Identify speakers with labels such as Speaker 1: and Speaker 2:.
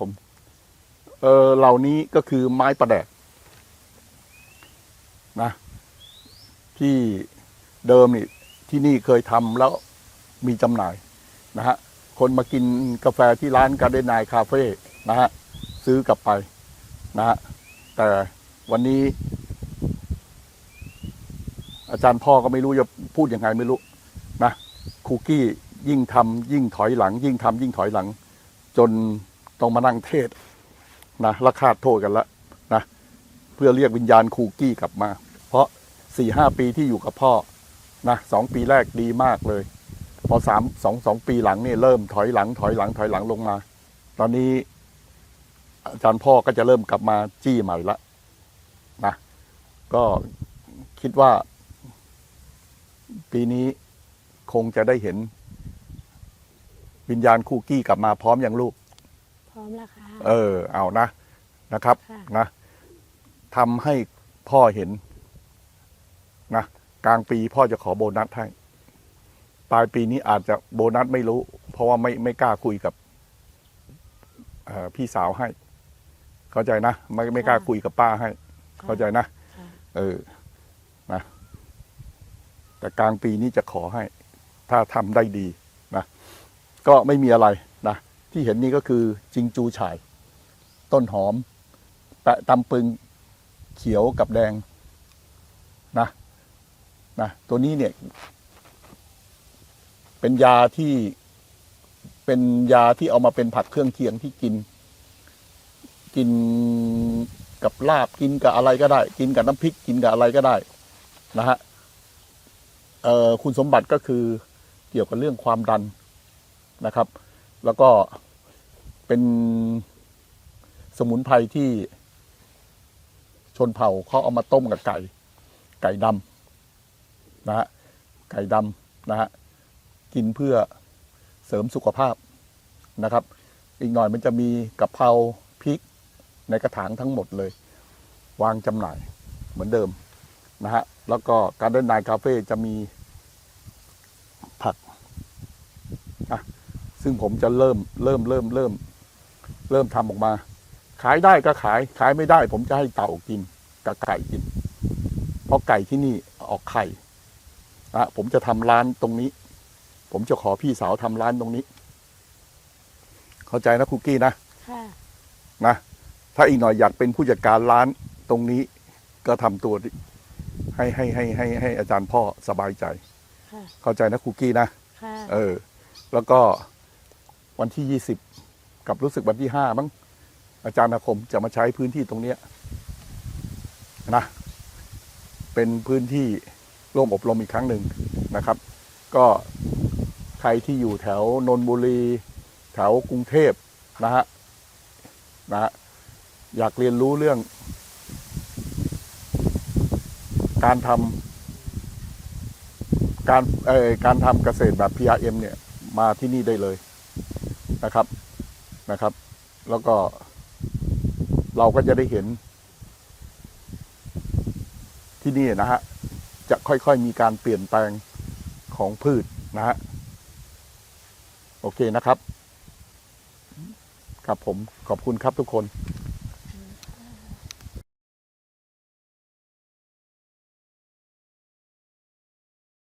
Speaker 1: ผม เออเหล่านี้ก็คือไม้ประแดกนะ ที่เดิมนี่ที่นี่เคยทำแล้วมีจำหน่ายนะฮะ คนมากินกาแฟที่ร้านการ์เดนไนคาเฟ่นะฮะ ซื้อกลับไปนะฮะ แต่วันนี้ อาจารย์พ่อก็ไม่รู้จะพูดยังไงไม่รู้นะคุกกี้ยิ่งทำยิ่งถอยหลัง ยิ่งทำยิ่งถอยหลัง จน ต้องมานั่งเทศนะละคาดโทษกันละนะเพื่อเรียกวิญญาณคุกกี้กลับมา เพราะสี่ห้าปีที่อยู่กับพ่อนะสองปีแรกดีมากเลย พอสามสองสองปีหลังนี่เริ่มถอยหลังถอยหลังถอยหลังลงมา ตอนนี้อาจารย์พ่อก็จะเริ่มกลับมาจี้ใหม่ละนะก็คิดว่า ปีนี้คงจะได้เห็น วิญญาณคูกี้กลับมาพร้อมอย่างลูก
Speaker 2: พร้อมแล้วค่ะ
Speaker 1: เออ เอานะนะครับ
Speaker 2: ค่ะ
Speaker 1: นะทำให้พ่อเห็นนะกลางปีพ่อจะขอโบนัสให้ปลายปีนี้อาจจะโบนัสไม่รู้ เพราะว่าไม่ไม่กล้าคุยกับเอ่อพี่สาวให้ เข้าใจนะไม่ไม่กล้าคุยกับป้าให้ เข้าใจนะ
Speaker 2: ค่ะ
Speaker 1: เออนะ แต่กลางปีนี้จะขอให้ ถ้าทำได้ดีนะก็ไม่มีอะไรนะ ที่เห็นนี่ก็คือจิงจูฉ่าย ต้นหอม แปะตำปึงเขียวกับแดงนะนะตัวนี้เนี่ย เป็นยาที่เป็นยาที่เอามาเป็นผักเครื่องเคียงที่กิน กินกับลาบกินกับอะไรก็ได้ กินกับน้ำพริกกินกับอะไรก็ได้นะฮะคุณสมบัติก็คือเกี่ยวกับเรื่องความดันนะครับ แล้วก็เป็นสมุนไพรที่ชนเผ่าเขาเอามาต้มกับไก่ ไก่ดำนะฮะไก่ดำนะฮะกินเพื่อเสริมสุขภาพนะครับ อีกหน่อยมันจะมีกะเพราพริกในกระถางทั้งหมดเลย วางจำหน่ายเหมือนเดิมนะฮะแล้วก็การเดินนายคาเฟ่จะมีผัก ซึ่งผมจะเริ่มเริ่มเริ่มเริ่ม เริ่มทำออกมา ขายได้ก็ขาย ขายไม่ได้ ผมจะให้เต่ากินกับไก่กิน เพราะไก่ที่นี่ออกไข่นะผมจะทำร้านตรงนี้ ผมจะขอพี่สาวทำร้านตรงนี้ เข้าใจนะคุกกี้นะ
Speaker 2: ค่ะ
Speaker 1: นะถ้าอีกหน่อยอยากเป็นผู้จัดการร้านตรงนี้ก็ทำตัวดิให้ให้ให้ให้ให้อาจารย์พ่อสบายใจ
Speaker 2: ค่ะ
Speaker 1: เข้าใจนะคุกกี้นะ
Speaker 2: ค่ะ
Speaker 1: เออ แล้วก็ วันที่ยี่สิบกับรู้สึกวันที่ห้ามั้งอาจารย์อาคมจะมาใช้พื้นที่ตรงเนี้ยนะเป็นพื้นที่ร่วมอบรมอีกครั้งหนึ่งนะครับ ก็ใครที่อยู่แถวนนทบุรี แถวกรุงเทพนะฮะนะฮะอยากเรียนรู้เรื่อง การทำการเอ่อการทำเกษตรแบบ PRM เนี่ย มาที่นี่ได้เลย นะครับนะครับ แล้วก็เราก็จะได้เห็น ที่นี่นะฮะจะค่อยๆมีการเปลี่ยนแปลงของพืชนะฮะโอเคนะครับครับผมขอบคุณครับทุกคน